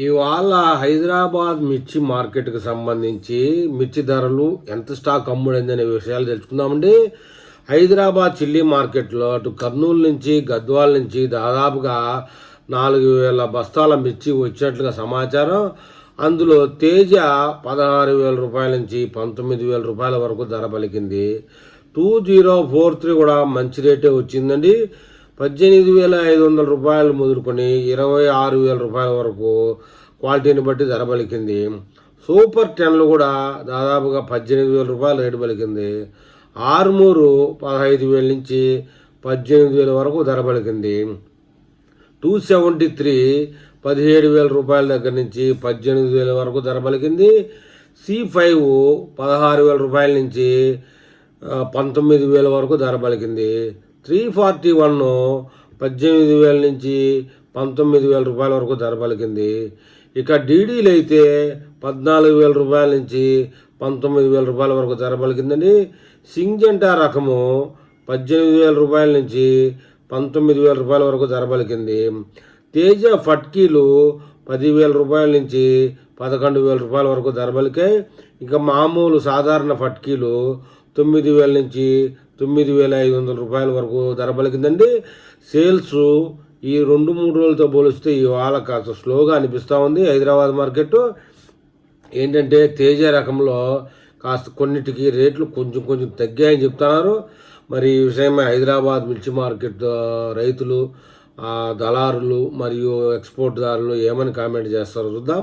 ఇవాళ హైదరాబాద్ మిర్చి మార్కెట్కి సంబంధించి మిర్చి ధరలు ఎంత స్టాక్ అమ్ముడైంది అనే విషయాలు తెలుసుకుందామండి. హైదరాబాద్ చిల్లీ మార్కెట్లో అటు కర్నూలు నుంచి గద్వాల నుంచి దాదాపుగా నాలుగు వేల బస్తాల మిర్చి వచ్చినట్లుగా సమాచారం. అందులో తేజ పదహారు వేల రూపాయల నుంచి పంతొమ్మిది వేల రూపాయల వరకు ధర పలికింది. టూ జీరో ఫోర్ త్రీ కూడా మంచి రేటే వచ్చిందండి. పద్దెనిమిది వేల ఐదు వందల రూపాయలు మొదలుకొని ఇరవై ఆరు వేల రూపాయల వరకు క్వాలిటీని బట్టి ధర పలికింది. సూపర్ టెన్లు కూడా దాదాపుగా పద్దెనిమిది వేల రూపాయలు రేటు పలికింది. ఆరుమూరు పదహైదు వేల నుంచి పద్దెనిమిది వేల వరకు ధర పలికింది. టూ సెవెంటీ త్రీ పదిహేడు వేల రూపాయల దగ్గర నుంచి పద్దెనిమిది వేల వరకు ధర పలికింది. సి ఫైవ్ పదహారు వేల రూపాయల నుంచి పంతొమ్మిది వేల వరకు ధర పలికింది. త్రీ ఫార్టీ వన్ పద్దెనిమిది వేల నుంచి పంతొమ్మిది వేల రూపాయల వరకు ధర పలికింది. ఇక డీడీలు అయితే పద్నాలుగు వేల రూపాయల నుంచి పంతొమ్మిది వేల రూపాయల వరకు ధర పలికిందండి సింజంటా రకము పద్దెనిమిది వేల రూపాయల నుంచి పంతొమ్మిది వేల రూపాయల వరకు ధర పలికింది. తేజ ఫట్కీలు పదివేల రూపాయల నుంచి పదకొండు వేల రూపాయల వరకు ధర పలికాయి. ఇక మామూలు సాధారణ ఫట్కీలు తొమ్మిది వేల నుంచి తొమ్మిది వేల ఐదు వందల రూపాయల వరకు ధర పలికిందండి. సేల్స్ ఈ రెండు మూడు రోజులతో పోలిస్తే ఇవాళ కాస్త స్లోగా అనిపిస్తూ ఉంది. హైదరాబాద్ మార్కెట్ ఏంటంటే తేజ రకంలో కాస్త కొన్నిటికి రేట్లు కొంచెం కొంచెం తగ్గాయని చెప్తున్నారు. మరి ఈ విషయమై హైదరాబాద్ మిర్చి మార్కెట్ రైతులు దళారులు మరియు ఎక్స్పోర్ట్దారులు ఏమని కామెంట్ చేస్తారో చూద్దాం.